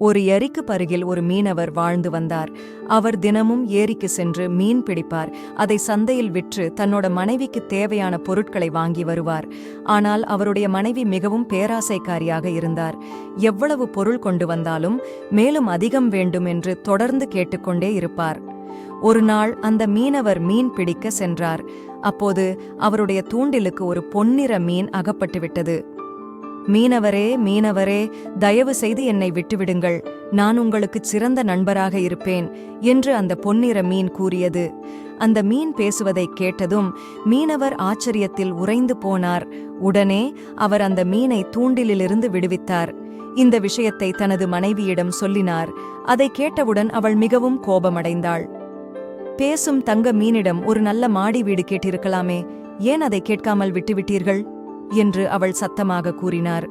ஒரு எரிக்கு பருகில் ஒரு மீனவர் வாழ்ந்து வந்தார். அவர் தினமும் ஏரிக்கு சென்று மீன் பிடிப்பார். அதை சந்தையில் விற்று தன்னோட மனைவிக்கு தேவையான பொருட்களை வாங்கி வருவார். ஆனால் அவருடைய மனைவி மிகவும் பேராசைக்காரியாக இருந்தார். எவ்வளவு பொருள் கொண்டு வந்தாலும் மேலும் அதிகம் வேண்டும் என்று தொடர்ந்து கேட்டுக்கொண்டே இருப்பார். ஒரு நாள் அந்த மீனவர் மீன் பிடிக்க சென்றார். அப்போது அவருடைய தூண்டிலுக்கு ஒரு பொன்னிற மீன் அகப்பட்டுவிட்டது. மீனவரே மீனவரே தயவு செய்து என்னை விட்டுவிடுங்கள். நான் உங்களுக்கு சிறந்த நண்பராக இருப்பேன் என்று அந்த பொன்னிற மீன் கூறியது. அந்த மீன் பேசுவதை கேட்டதும் மீனவர் ஆச்சரியத்தில் உறைந்து போனார். உடனே அவர் அந்த மீனை தூண்டிலிலிருந்து விடுவித்தார். இந்த விஷயத்தை தனது மனைவியிடம் சொல்லினார். அதை கேட்டவுடன் அவள் மிகவும் கோபமடைந்தாள். பேசும் தங்க மீனிடம் ஒரு நல்ல மாடி வீடு கேட்டிருக்கலாமே. ஏன் அதை கேட்காமல் விட்டுவிட்டீர்கள்? என்று அவள் சத்தமாக கூறினார்.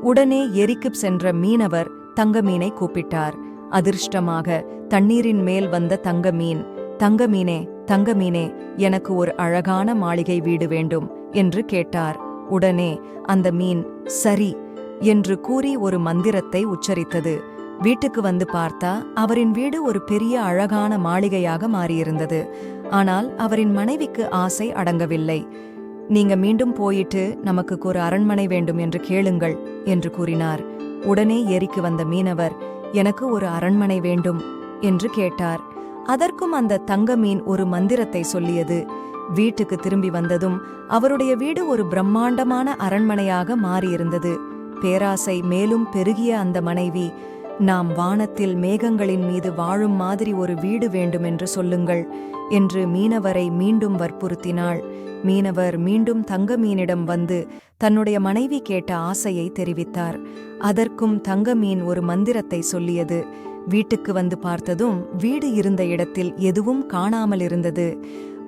உடனே எரிக்குப் சென்ற மீனவர் தங்க மீனை கூப்பிட்டார். அதிர்ஷ்டமாக தண்ணீரின் மேல் வந்த தங்க மீன் தங்க மீனே தங்க மீனே எனக்கு ஒரு அழகான மாளிகை வீடு வேண்டும் என்று கேட்டார். உடனே அந்த மீன் சரி என்று கூறி ஒரு மந்திரத்தை உச்சரித்தது. வீட்டுக்கு வந்து பார்த்தா அவரின் வீடு ஒரு பெரிய அழகான மாளிகையாக மாறியிருந்தது. ஆனால் அவரின் மனைவிக்கு ஆசை அடங்கவில்லை. நீங்க மீண்டும் போயிட்டு நமக்கு ஒரு அரண்மனை வேண்டும் என்று கேளுங்கள் என்று கூறினார். உடனே ஏரிக்கு வந்த மீனவர் எனக்கு ஒரு அரண்மனை வேண்டும் என்று கேட்டார். அதற்கும் அந்த தங்க மீன் ஒரு மந்திரத்தை சொல்லியது. வீட்டுக்கு திரும்பி வந்ததும் அவருடைய வீடு ஒரு பிரம்மாண்டமான அரண்மனையாக மாறியிருந்தது. பேராசை மேலும் பெருகிய அந்த மனைவி நாம் வானத்தில் மேகங்களின் மீது வாழும் மாதிரி ஒரு வீடு வேண்டும் என்று சொல்லுங்கள் என்று மீனவரை மீண்டும் வற்புறுத்தினாள். மீனவர் மீண்டும் தங்க மீனிடம் வந்து தன்னுடைய மனைவி கேட்ட ஆசையை தெரிவித்தார். அதற்கும் தங்க மீன் ஒரு மந்திரத்தை சொல்லியது. வீட்டுக்கு வந்து பார்த்ததும் வீடு இருந்த இடத்தில் எதுவும் காணாமல் இருந்தது.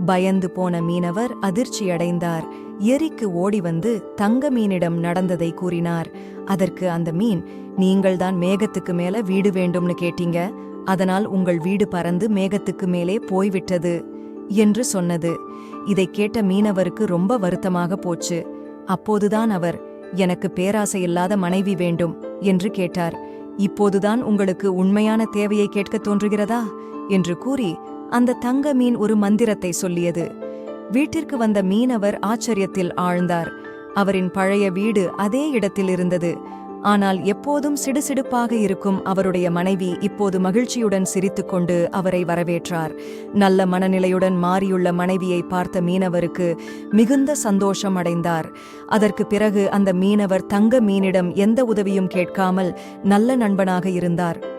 பயந்து போன மீனவர் அதிர்ச்சியடைந்தார் எரிக்கு ஓடி வந்து தங்க மீனிடம் நடந்ததை கூறினார். அதற்கு அந்த மீன் நீங்கள்தான் மேகத்துக்கு மேல வீடு வேண்டும்னு கேட்டீங்க. அதனால் உங்கள் வீடு பறந்து மேகத்துக்கு மேலே போய்விட்டது. என்று சொன்னது. இதை கேட்ட மீனவருக்கு ரொம்ப வருத்தமாக போச்சு. அப்போதுதான் அவர் எனக்கு பேராசை இல்லாத மனைவி வேண்டும் என்று கேட்டார். இப்போதுதான் உங்களுக்கு உண்மையான தேவையை கேட்கத் தோன்றுகிறதா? என்று கூறி அந்த தங்க மீன் ஒரு மந்திரத்தை சொல்லியது. வீட்டிற்கு வந்த மீனவர் ஆச்சரியத்தில் ஆழ்ந்தார். அவரின் பழைய வீடு அதே இடத்தில் இருந்தது. ஆனால் எப்போதும் சிடுசிடுப்பாக இருக்கும் அவருடைய மனைவி இப்போது மகிழ்ச்சியுடன் சிரித்துக்கொண்டு அவரை வரவேற்றார். நல்ல மனநிலையுடன் மாறியுள்ள மனைவியை பார்த்த மீனவருக்கு மிகுந்த சந்தோஷம் அடைந்தார். அதற்கு பிறகு அந்த மீனவர் தங்க மீனிடம் எந்த உதவியும் கேட்காமல் நல்ல நண்பனாக இருந்தார்.